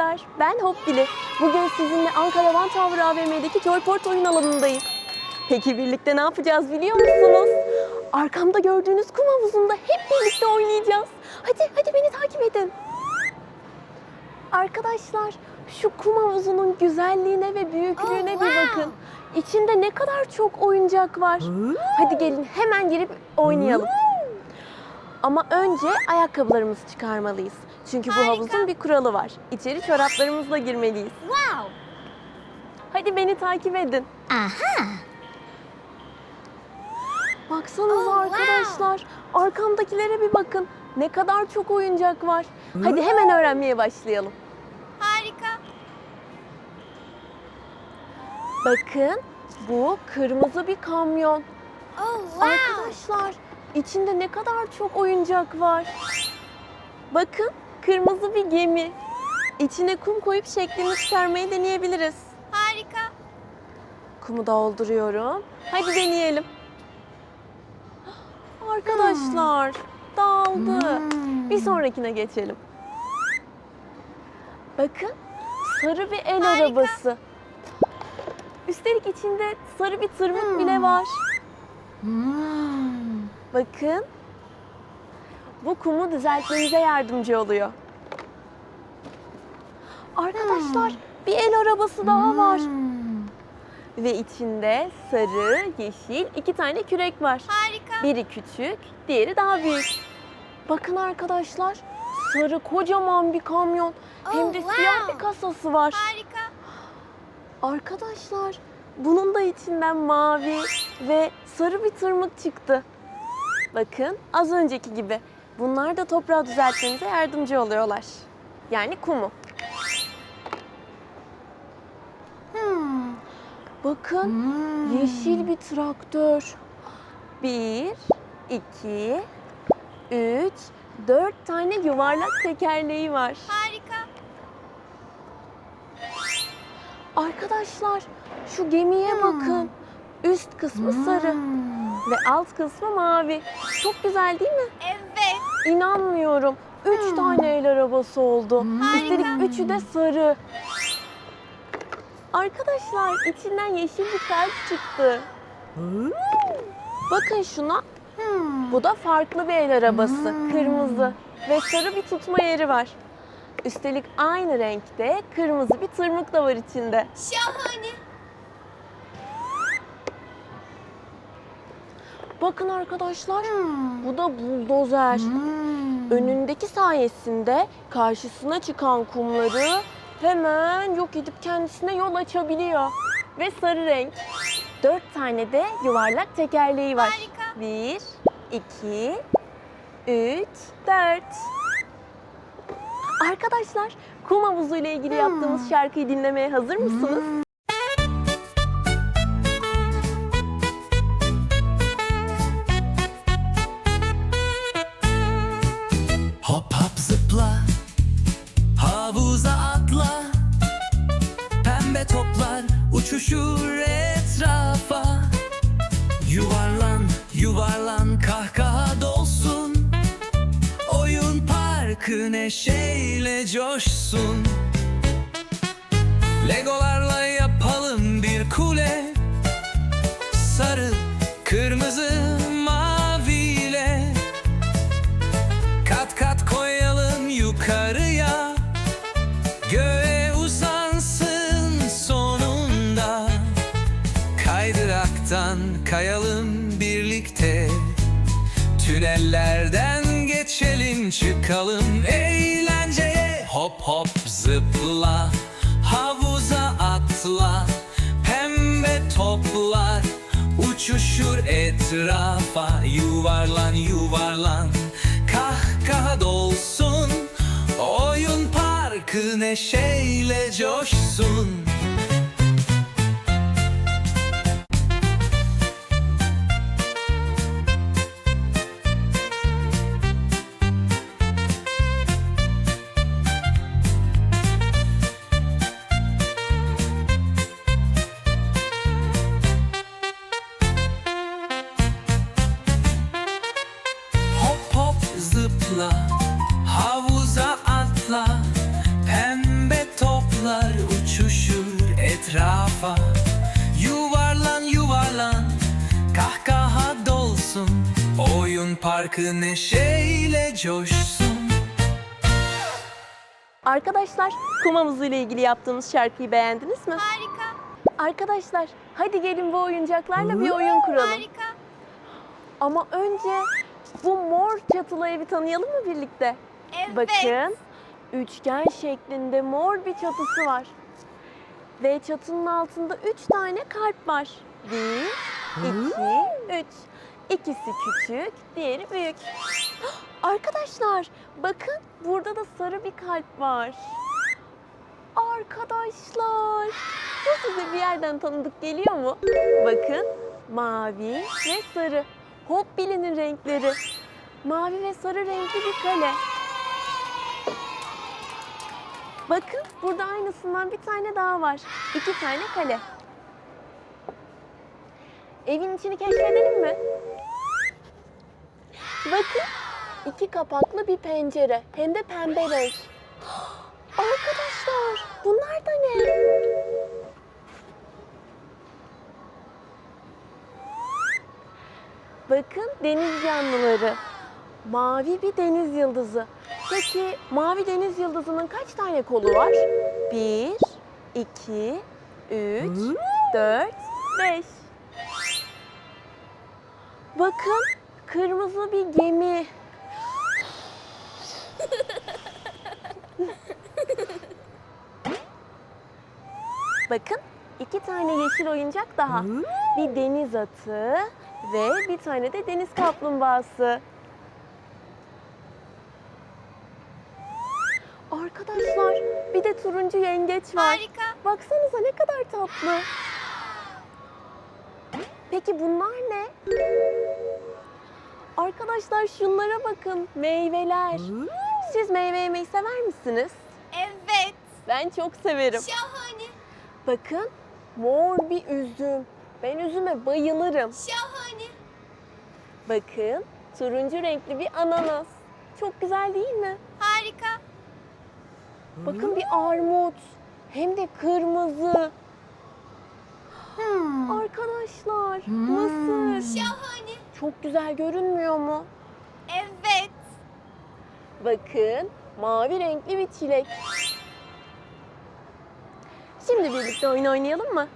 arkadaşlar. Ben Hoppili. Bugün sizinle Ankara Van Tower AVM'deki Joyport oyun alanındayız. Peki birlikte ne yapacağız biliyor musunuz? Arkamda gördüğünüz kum havuzunda hep birlikte oynayacağız. Hadi hadi beni takip edin. Arkadaşlar şu kum havuzunun güzelliğine ve büyüklüğüne Oh, bir wow. bakın. İçinde ne kadar çok oyuncak var. Hadi gelin hemen girip oynayalım. Ama önce ayakkabılarımızı çıkarmalıyız. Çünkü bu havuzun bir kuralı var. İçeri çoraplarımızla girmeliyiz. Wow! Hadi beni takip edin. Aha! Baksanıza Oh, arkadaşlar. Arkamdakilere bir bakın. Ne kadar çok oyuncak var. Hadi hemen öğrenmeye başlayalım. Harika. Bakın bu kırmızı bir kamyon. Oh wow! Arkadaşlar içinde ne kadar çok oyuncak var. Bakın kırmızı bir gemi. İçine kum koyup şeklini çıkarmayı deneyebiliriz. Harika. Kumu dolduruyorum. Hadi deneyelim. Arkadaşlar dağıldı. Bir sonrakine geçelim. Bakın sarı bir el Harika. arabası. Üstelik içinde sarı bir tırmık bile var. Hmm. Bakın. Bu kumu düzeltmenize yardımcı oluyor. Arkadaşlar bir el arabası daha var. Hmm. Ve içinde sarı, yeşil iki tane kürek var. Harika. Biri küçük, diğeri daha büyük. Bakın arkadaşlar, sarı kocaman bir kamyon. Hem de Oh, siyah wow. bir kasası var. Harika. Arkadaşlar, bunun da içinden mavi ve sarı bir tırmık çıktı. Bakın, az önceki gibi. Bunlar da toprağı düzeltmenize yardımcı oluyorlar. Yani kumu. Hmm. Bakın, Hmm. Yeşil bir traktör. Bir, iki, üç, dört tane yuvarlak tekerleği var. Harika. Arkadaşlar şu gemiye Hmm. bakın. Üst kısmı sarı Hmm. Ve alt kısmı mavi. Çok güzel değil mi? Evet. İnanmıyorum. Üç Hmm. tane el arabası oldu. Harika. Üstelik üçü de sarı. Arkadaşlar içinden yeşil bir kalp çıktı. Bakın şuna. Hmm. Bu da farklı bir el arabası. Hmm. Kırmızı ve sarı bir tutma yeri var. Üstelik aynı renkte kırmızı bir tırmık da var içinde. Şahane. Bakın arkadaşlar Hmm. bu da buldozer. Hmm. Önündeki sayesinde karşısına çıkan kumları hemen yok edip kendisine yol açabiliyor. Ve sarı renk. Dört tane de yuvarlak tekerleği var. Harika. Bir, iki, üç, dört. Arkadaşlar kum havuzu ile ilgili yaptığımız şarkıyı dinlemeye hazır mısınız? Hop coşsun Legolarla yapalım bir kule. Sarı, kırmızı, maviyle. Kat kat koyalım yukarıya. Göğe uzansın sonunda. Kaydıraktan kayalım birlikte. Tünellerden geçelim çıkalım. Eğlenceye Hop hop zıpla havuza atla Pembe toplar uçuşur etrafa Yuvarlan yuvarlan kahkaha dolsun Oyun parkı neşeyle coşsun etrafa Yuvarlan yuvarlan Kahkaha dolsun Oyun parkı neşeyle coşsun Arkadaşlar kum havuzu ile ilgili yaptığımız şarkıyı beğendiniz mi? Harika. Arkadaşlar hadi gelin bu oyuncaklarla bir oyun kuralım. Harika. Ama önce bu mor çatılı evi tanıyalım mı birlikte? Evet. Bakın üçgen şeklinde mor bir çatısı var. Ve çatının altında üç tane kalp var. Bir, iki, üç. İkisi küçük, diğeri büyük. Arkadaşlar bakın burada da sarı bir kalp var. Arkadaşlar bu size bir yerden tanıdık geliyor mu? Bakın mavi ve sarı. Hop bilinin renkleri. Mavi ve sarı renkli bir kale. Bakın burada aynısından bir tane daha var. İki tane kale. Evin içini keşfedelim mi? Bakın iki kapaklı bir pencere hem de pembe renk. Arkadaşlar bunlar da ne? Bakın deniz canlıları. Mavi bir deniz yıldızı. Peki mavi deniz yıldızının kaç tane kolu var? Bir, iki, üç, dört, beş. Bakın kırmızı bir gemi. Bakın iki tane yeşil oyuncak daha. Bir deniz atı ve bir tane de deniz kaplumbağası. Arkadaşlar bir de turuncu yengeç var. Harika. Baksanıza ne kadar tatlı. Peki bunlar ne? Arkadaşlar şunlara bakın. Meyveler. Siz meyve yemeyi sever misiniz? Evet. Ben çok severim. Şahane. Bakın mor bir üzüm. Ben üzüme bayılırım. Şahane. Bakın turuncu renkli bir ananas. Çok güzel değil mi? Bakın bir armut. Hem de kırmızı. Hmm. Arkadaşlar mısır. Şahane. Çok güzel görünmüyor mu? Evet. Bakın mavi renkli bir çilek. Şimdi birlikte oyun oynayalım mı?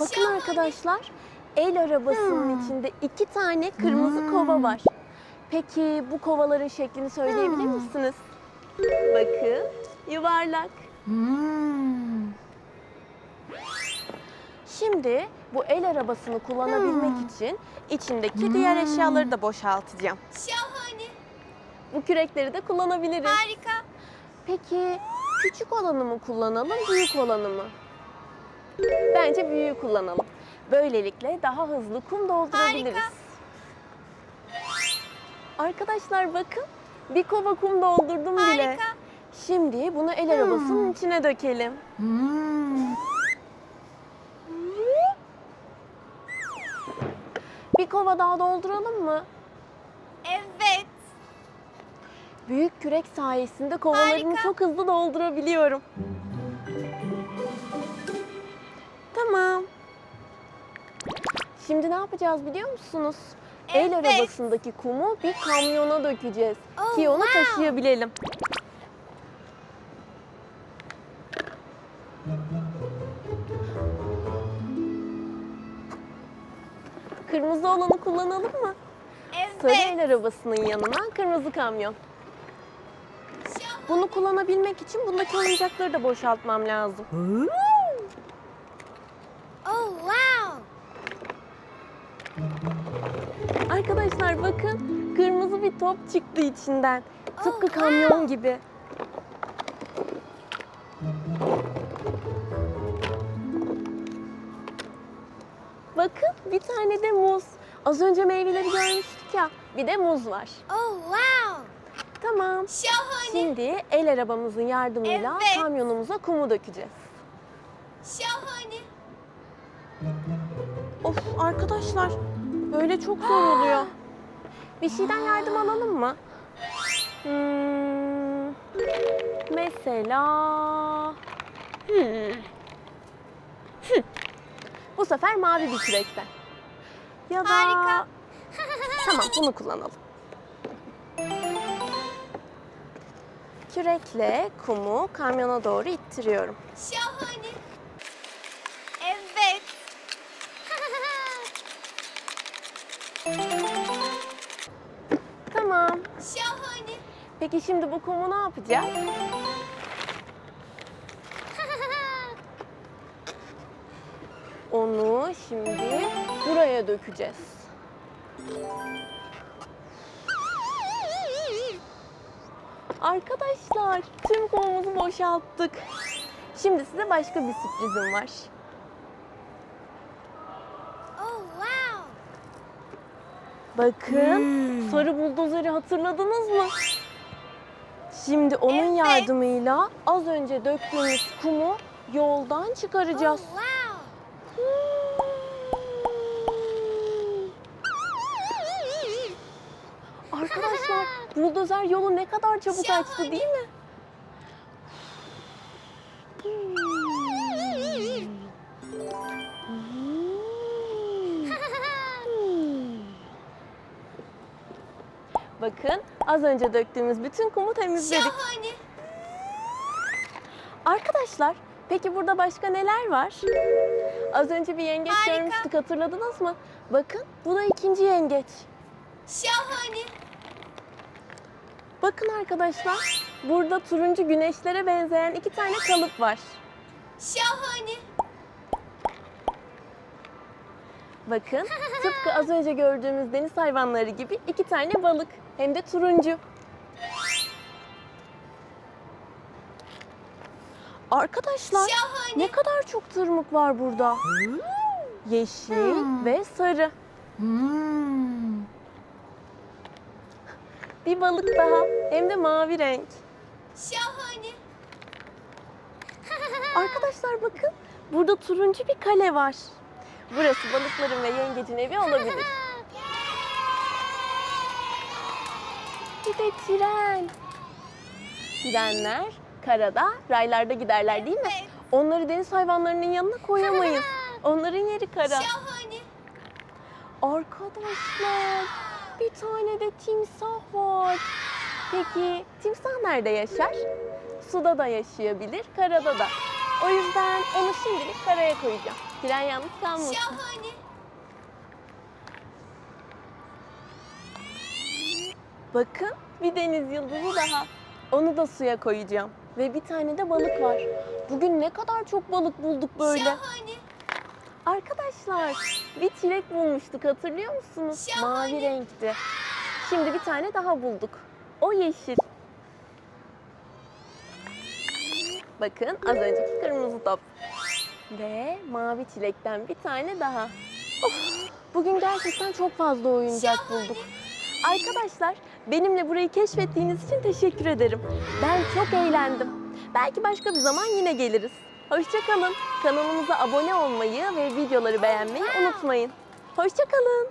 Bakın arkadaşlar, el arabasının içinde iki tane kırmızı kova var. Peki bu kovaların şeklini söyleyebilir misiniz? Bakın, yuvarlak. Hmm. Şimdi bu el arabasını kullanabilmek için içindeki diğer eşyaları da boşaltacağım. Şahane. Bu kürekleri de kullanabiliriz. Harika. Peki küçük olanı mı kullanalım, büyük olanı mı? Bence büyüğü kullanalım. Böylelikle daha hızlı kum doldurabiliriz. Harika. Arkadaşlar bakın bir kova kum doldurdum bile. Harika. Şimdi bunu el arabasının içine dökelim. Hmm. Bir kova daha dolduralım mı? Evet. Büyük kürek sayesinde kovalarımı Harika. çok hızlı doldurabiliyorum. Şimdi ne yapacağız biliyor musunuz? El Evet. arabasındaki kumu bir kamyona dökeceğiz Oh, ki onu wow. taşıyabilelim. Kırmızı olanı kullanalım mı? Sarı Evet. el arabasının yanına kırmızı kamyon. Bunu kullanabilmek için bundaki oyuncakları da boşaltmam lazım. Oh wow. Arkadaşlar bakın kırmızı bir top çıktı içinden. Tıpkı kamyon gibi. Bakın bir tane de muz. Az önce meyveleri görmüştük ya. Bir de muz var. Oh wow. Tamam. Şahane. Şimdi el arabamızın yardımıyla Evet. kamyonumuza kumu dökeceğiz. Şahane. Of arkadaşlar böyle çok zor oluyor. Bir şeyden yardım alalım mı? Hmm, mesela... Hmm. Hmm. Bu sefer mavi bir kürekten. Ya da... Harika. Tamam bunu kullanalım. Kürekle kumu kamyona doğru ittiriyorum. Şahane. Evet. Tamam. Şahane. Peki şimdi bu kumu ne yapacağız? Onu şimdi buraya dökeceğiz. Arkadaşlar tüm kumumuzu boşalttık. Şimdi size başka bir sürprizim var. Oh wow. Bakın sarı buldozeri hatırladınız mı? Şimdi onun Evet. yardımıyla az önce döktüğümüz kumu yoldan Oh çıkaracağız. wow. Arkadaşlar buldozer yolu ne kadar çabuk açtı değil mi? Bakın az önce döktüğümüz bütün kumu temizledik. Şahane. Arkadaşlar peki burada başka neler var? Az önce bir yengeç Harika. görmüştük hatırladınız mı? Bakın bu da ikinci yengeç. Şahane. Bakın arkadaşlar burada turuncu güneşlere benzeyen iki tane kalıp var. Şahane. Bakın tıpkı az önce gördüğümüz deniz hayvanları gibi iki tane balık hem de turuncu. Arkadaşlar Şahane. ne kadar çok tırmık var burada. Yeşil ve sarı. Bir balık daha hem de mavi renk. Şahane. Arkadaşlar bakın burada turuncu bir kale var. Burası balıkların ve yengecin evi olabilir. Bir de tren. Trenler karada, raylarda giderler değil mi? Evet. Onları deniz hayvanlarının yanına koyamayız. Onların yeri kara. Şahane. Arkadaşlar bir tane de timsah var. Peki timsah nerede yaşar? Suda da yaşayabilir, karada da. O yüzden onu şimdilik karaya koyacağım. Tren yalnız kalmasın. Şahane. Bakın bir deniz yıldızı daha. Onu da suya koyacağım. Ve bir tane de balık var. Bugün ne kadar çok balık bulduk böyle. Şahane. Arkadaşlar bir çilek bulmuştuk hatırlıyor musunuz? Şahane. Mavi renkti. Şimdi bir tane daha bulduk. O yeşil. Bakın az önceki kırmızı top. Ve mavi çilekten bir tane daha. Of, bugün gerçekten çok fazla oyuncak bulduk. Arkadaşlar benimle burayı keşfettiğiniz için teşekkür ederim. Ben çok eğlendim. Belki başka bir zaman yine geliriz. Hoşçakalın. Kanalımıza abone olmayı ve videoları beğenmeyi unutmayın. Hoşçakalın.